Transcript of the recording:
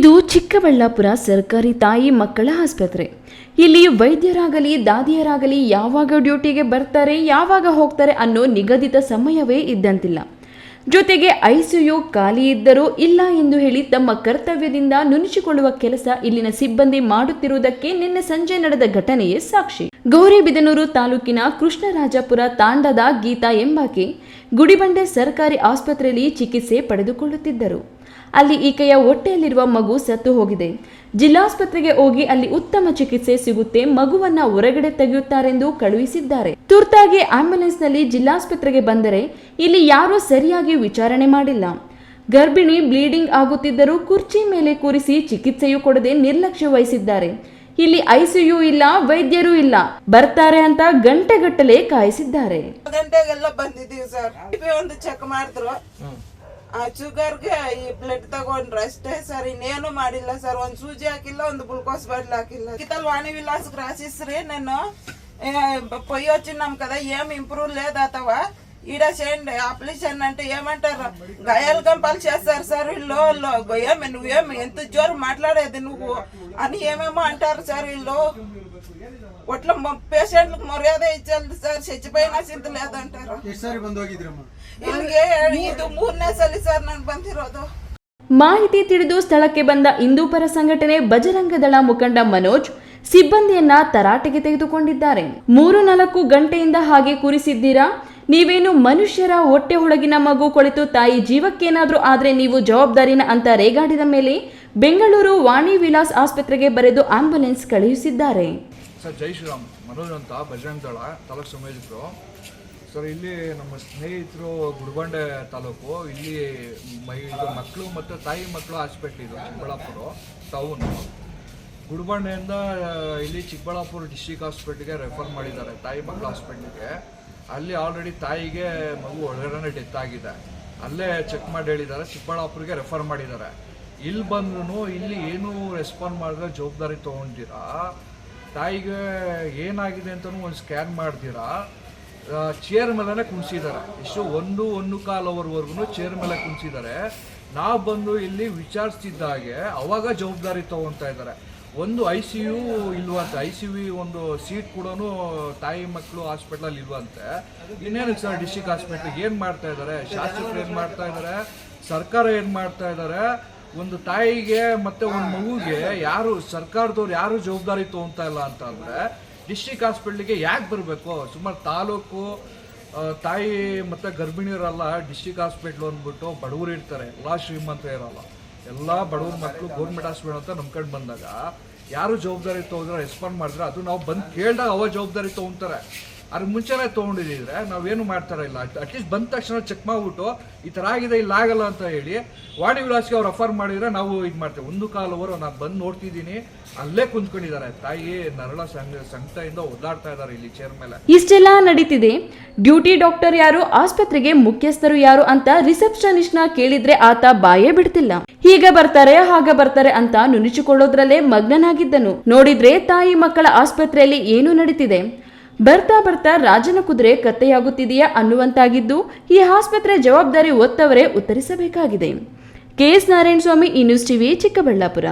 ಇದು ಚಿಕ್ಕಬಳ್ಳಾಪುರ ಸರ್ಕಾರಿ ತಾಯಿ ಮಕ್ಕಳ ಆಸ್ಪತ್ರೆ. ಇಲ್ಲಿ ವೈದ್ಯರಾಗಲಿ, ದಾದಿಯರಾಗಲಿ ಯಾವಾಗ ಡ್ಯೂಟಿಗೆ ಬರ್ತಾರೆ, ಯಾವಾಗ ಹೋಗ್ತಾರೆ ಅನ್ನೋ ನಿಗದಿತ ಸಮಯವೇ ಇದ್ದಂತಿಲ್ಲ. ಜೊತೆಗೆ ಐಸಿಯು ಖಾಲಿ ಇದ್ದರೂ ಇಲ್ಲ ಎಂದು ಹೇಳಿ ತಮ್ಮ ಕರ್ತವ್ಯದಿಂದ ನುಣುಚಿಕೊಳ್ಳುವ ಕೆಲಸ ಇಲ್ಲಿನ ಸಿಬ್ಬಂದಿ ಮಾಡುತ್ತಿರುವುದಕ್ಕೆ ನಿನ್ನೆ ಸಂಜೆ ನಡೆದ ಘಟನೆಯೇ ಸಾಕ್ಷಿ. ಗೌರಿಬಿದನೂರು ತಾಲೂಕಿನ ಕೃಷ್ಣರಾಜಪುರ ತಾಂಡದ ಗೀತಾ ಎಂಬಾಕೆ ಗುಡಿಬಂಡೆ ಸರ್ಕಾರಿ ಆಸ್ಪತ್ರೆಯಲ್ಲಿ ಚಿಕಿತ್ಸೆ ಪಡೆದುಕೊಳ್ಳುತ್ತಿದ್ದರು. ಅಲ್ಲಿ ಈಕೆಯ ಹೊಟ್ಟೆಯಲ್ಲಿರುವ ಮಗು ಸತ್ತು ಹೋಗಿದೆ. ಜಿಲ್ಲಾಸ್ಪತ್ರೆಗೆ ಹೋಗಿ ಅಲ್ಲಿ ಉತ್ತಮ ಚಿಕಿತ್ಸೆ ಸಿಗುತ್ತೆ. ಮಗುವನ್ನ ಹೊರಗಡೆ ತೆಗೆಯುತ್ತಾರೆಂದು ಕಳುಹಿಸಿದ್ದಾರೆ. ತುರ್ತಾಗಿ ಆಂಬ್ಯುಲೆನ್ಸ್ನಲ್ಲಿ ಜಿಲ್ಲಾಸ್ಪತ್ರೆಗೆ ಬಂದರೆ ಇಲ್ಲಿ ಯಾರೂ ಸರಿಯಾಗಿ ವಿಚಾರಣೆ ಮಾಡಿಲ್ಲ. ಗರ್ಭಿಣಿ ಬ್ಲೀಡಿಂಗ್ ಆಗುತ್ತಿದ್ದರೂ ಕುರ್ಚಿ ಮೇಲೆ ಕೂರಿಸಿ ಚಿಕಿತ್ಸೆಯೂ ಕೊಡದೆ ನಿರ್ಲಕ್ಷ್ಯ ವಹಿಸಿದ್ದಾರೆ. ಇಲ್ಲಿ ಐಸಿಯು ಇಲ್ಲ ವೈದ್ಯರು ಇಲ್ಲ. ಬರ್ತಾರೆ ಅಂತ ಗಂಟೆಗಟ್ಟಲೆ ಕಾಯಿಸಿದ್ದಾರೆ. ಗಂಟೆಗೆಲ್ಲ ಬಂದಿದ್ದೀವಿ ಸರ್. ಒಂದು ಚೆಕ್ ಮಾಡಿದ್ರು. ಆ ಶುಗರ್ಗೆ ಈ ಬ್ಲಡ್ ತಗೊಂಡ್ರೆ ಅಷ್ಟೇ ಸರ್ ಇನ್ನೇನು ಮಾಡಿಲ್ಲ ಸರ್ ಒಂದ್ ಸೂಜಿ ಹಾಕಿಲ್ಲ, ಒಂದು ಗ್ಲುಕೋಸ್ ಬಾಟ್ಲ್ ಹಾಕಿಲ್ಲ. ಕಿತಲ್ ವಾಣಿ ವಿಲಾಸ್ ಗ್ರಾಸಿಸ್ ರೀ ನಾನು ಪೊಯ್ಯೋಚಿನ್ ನಮ್ ಕದ, ಏಮ್ ಇಂಪ್ರೂವ್ ಲೇದಾತವ ఈడ చేయండి ఆపరేషన్ అంటే ఏమంటారు? గయాలు కంపాలు చేస్తారు సార్ వీళ్ళు ఏమి నువ్వేమి ఎంత జోరు మాట్లాడేది నువ్వు అని ఏమేమో అంటారు సార్ వీళ్ళు. ఒట్ల ಪೇಷಂಟ್ಲಿಗೆ మర్యాద ఇచ్చేది సార్ ಚಚ್ಚಿಪೈನ చింత లేదంటారు. ಎಷ್ಟು ಸಾರಿ ಬಂದು ಹೋಗಿದ್ರಮ್ಮ ಇಲ್ಲಿಗೆ ಮಾಹಿತಿ ತಿಳಿದು ಸ್ಥಳಕ್ಕೆ ಬಂದ ಹಿಂದೂಪರ ಸಂಘಟನೆ ಬಜರಂಗ ದಳ ಮುಖಂಡ ಮನೋಜ್ ಸಿಬ್ಬಂದಿಯನ್ನ ತರಾಟೆಗೆ ತೆಗೆದುಕೊಂಡಿದ್ದಾರೆ. ಮೂರು ನಾಲ್ಕು ಗಂಟೆಯಿಂದ ಹಾಗೆ ಕೂರಿಸಿದ್ದೀರಾ? ನೀವೇನು ಮನುಷ್ಯರ ಹೊಟ್ಟೆ ಒಳಗಿನ ಮಗು ಕೊಳಿತು ತಾಯಿ ಜೀವಕ್ಕೇನಾದರೂ ಆದರೆ ನೀವು ಜವಾಬ್ದಾರಿನ ಅಂತ ರೇಗಾಡಿದ ಮೇಲೆ ಬೆಂಗಳೂರು ವಾಣಿ ವಿಲಾಸ್ ಆಸ್ಪತ್ರೆಗೆ ಬರೆದು ಆಂಬ್ಯುಲೆನ್ಸ್ ಕಳುಹಿಸಿದ್ದಾರೆ. ಸರ್, ಜೈ ಶ್ರೀರಾಮ್. ಮನೋಜ್ ಅಂತ ತಾಲೂಕು ಸಂಯೋಜಕರು. ಸರ್, ಇಲ್ಲಿ ನಮ್ಮ ಸ್ನೇಹಿತರು ಗುಡ್ಬಂಡೆ ತಾಲೂಕು, ಇಲ್ಲಿ ಮೈ ಮಕ್ಕಳು ಮತ್ತು ತಾಯಿ ಮಕ್ಕಳು ಹಾಸ್ಪಿಟ್ಲ್ ಇದು, ಚಿಕ್ಕಬಳ್ಳಾಪುರ ಟೌನು ಗುಡಬಂಡೆಯಿಂದ ಇಲ್ಲಿ ಚಿಕ್ಕಬಳ್ಳಾಪುರ ಡಿಸ್ಟಿಕ್ ಹಾಸ್ಪಿಟ್ಲಿಗೆ ರೆಫರ್ ಮಾಡಿದ್ದಾರೆ, ತಾಯಿ ಮಕ್ಕಳು ಹಾಸ್ಪಿಟ್ಲಿಗೆ. ಅಲ್ಲಿ ಆಲ್ರೆಡಿ ತಾಯಿಗೆ ಮಗು ಒಳಗಡೆ ಡೆತ್ ಆಗಿದೆ. ಅಲ್ಲೇ ಚೆಕ್ ಮಾಡಿ ಹೇಳಿದ್ದಾರೆ ಚಿಕ್ಕಬಳ್ಳಾಪುರಿಗೆ ರೆಫರ್ ಮಾಡಿದ್ದಾರೆ. ಇಲ್ಲಿ ಬಂದ್ರೂ ಇಲ್ಲಿ ಏನು ರೆಸ್ಪಾಂಡ್ ಮಾಡಿದ್ರೆ ಜವಾಬ್ದಾರಿ ತೊಗೊಂಡಿರಾ? ತಾಯಿಗೆ ಏನಾಗಿದೆ ಅಂತಲೂ ಒಂದು ಸ್ಕ್ಯಾನ್ ಮಾಡ್ದಿರಾ? ಚೇರ್ ಮೇಲೆ ಕುಣಿಸಿದ್ದಾರೆ. ಇಷ್ಟು ಒಂದು ಒಂದು ಕಾಲ್ ಅವರ್ವರೆಗೂ ಚೇರ್ ಮೇಲೆ ಕುಣಿಸಿದ್ದಾರೆ. ನಾವು ಬಂದು ಇಲ್ಲಿ ವಿಚಾರಿಸ್ತಿದ್ದಾಗೆ ಅವಾಗ ಜವಾಬ್ದಾರಿ ತಗೊತಾ ಇದ್ದಾರೆ. ಒಂದು ಐ ಸಿ ಯು ಇಲ್ವಂತೆ. ಐ ಸಿ ಯು ಒಂದು ಸೀಟ್ ಕೂಡ ತಾಯಿ ಮಕ್ಕಳು ಹಾಸ್ಪಿಟ್ಲಲ್ಲಿ ಇಲ್ವಂತೆ. ಇನ್ನೇನು ಸರ್ ಡಿಸ್ಟಿಕ್ ಹಾಸ್ಪಿಟ್ಲಿಗೆ ಏನು ಮಾಡ್ತಾ ಇದ್ದಾರೆ ಶಾಸಕರು ಏನು ಮಾಡ್ತಾ ಇದ್ದಾರೆ ಸರ್ಕಾರ ಏನು ಮಾಡ್ತಾ ಇದ್ದಾರೆ ಒಂದು ತಾಯಿಗೆ ಮತ್ತೆ ಒಂದು ಮಗುಗೆ ಯಾರು ಸರ್ಕಾರದವ್ರು ಯಾರು ಜವಾಬ್ದಾರಿ ತಗೊಂತಾ ಇಲ್ಲ ಅಂತ ಅಂದ್ರೆ ಡಿಸ್ಟಿಕ್ ಹಾಸ್ಪಿಟ್ಲಿಗೆ ಯಾಕೆ ಬರಬೇಕು? ಸುಮಾರು ತಾಲೂಕು ತಾಯಿ ಮತ್ತೆ ಗರ್ಭಿಣಿಯರಲ್ಲ ಡಿಸ್ಟಿಕ್ ಹಾಸ್ಪಿಟ್ಲ್ ಅಂದ್ಬಿಟ್ಟು ಬಡವರು ಇರ್ತಾರೆ. ಎಲ್ಲ ಶ್ರೀಮಂತ ಇರಲ್ಲ. ಎಲ್ಲ ಬಡವ್ರ ಮಕ್ಕಳು ಗೌರ್ಮೆಂಟ್ ಹಾಸ್ಪಿಟಲ್ ಅಂತ ನಂಬ್ಕೊಂಡು ಬಂದಾಗ, ಯಾರು ಜವಾಬ್ದಾರಿ ತಗೋದ್ರ ರೆಸ್ಪಾಂಡ್ ಮಾಡಿದ್ರೆ ಅದು ನಾವು ಬಂದು ಕೇಳಿದಾಗ ಅವ ಜವಾಬ್ದಾರಿ ತೊಗೊಂತಾರೆ. ಅದ್ರ ಮುಂಚೆನೇ ತೊಗೊಂಡಿದ್ರೆ ನಾವೇನು ಮಾಡ್ತಾರ ಇಲ್ಲ. ಅಟ್ಲೀಸ್ಟ್ ಬಂದ ತಕ್ಷಣ ಚೆಕ್ ಮಾಡ್ಬಿಟ್ಟು ಈ ಥರ ಆಗಿದೆ, ಇಲ್ಲ ಆಗಲ್ಲ ಅಂತ ಹೇಳಿ ವಾಣಿ ವಿಳಾಸಿಗೆ ಅವ್ರು ರೆಫರ್ ಮಾಡಿದ್ರೆ ನಾವು ಇದು ಮಾಡ್ತೇವೆ. ಒಂದು ಕಾಲ್ ಅವರು ನಾನು ಬಂದು ನೋಡ್ತಿದ್ದೀನಿ. ಅಲ್ಲೇ ಕುಂತ್ಕೊಂಡಿದ್ದಾರೆ. ತಾಯಿ ನರಳ ಸಂಘ ಸಂಘದಿಂದ ಒದ್ದಾಡ್ತಾ ಇದ್ದಾರೆ ಇಲ್ಲಿ ಚೇರ್ ಮೇಲೆ. ಇಷ್ಟೆಲ್ಲ ನಡೀತಿದೆ. ಡ್ಯೂಟಿ ಡಾಕ್ಟರ್ ಯಾರು, ಆಸ್ಪತ್ರೆಗೆ ಮುಖ್ಯಸ್ಥರು ಯಾರು ಅಂತ ರಿಸೆಪ್ಷನಿಸ್ಟ್ನ ಕೇಳಿದ್ರೆ ಆತ ಬಾಯೇ ಬಿಡ್ತಿಲ್ಲ. ಹೀಗೆ ಬರ್ತಾರೆ, ಹಾಗೆ ಬರ್ತಾರೆ ಅಂತ ನುಣುಚಿಕೊಳ್ಳೋದ್ರಲ್ಲೇ ಮಗ್ನನಾಗಿದ್ದನು. ನೋಡಿದ್ರೆ ತಾಯಿ ಮಕ್ಕಳ ಆಸ್ಪತ್ರೆಯಲ್ಲಿ ಏನು ನಡೀತಿದೆ. ಬರ್ತಾ ಬರ್ತಾ ರಾಜನ ಕುದುರೆ ಕತ್ತೆಯಾಗುತ್ತಿದೆಯಾ ಅನ್ನುವಂತಾಗಿದ್ದು ಈ ಆಸ್ಪತ್ರೆ ಜವಾಬ್ದಾರಿ ಒತ್ತವರೇ ಉತ್ತರಿಸಬೇಕಾಗಿದೆ. ಕೆಎಸ್ ನಾರಾಯಣಸ್ವಾಮಿ ಈ ನ್ಯೂಸ್ ಟಿವಿ ಚಿಕ್ಕಬಳ್ಳಾಪುರ.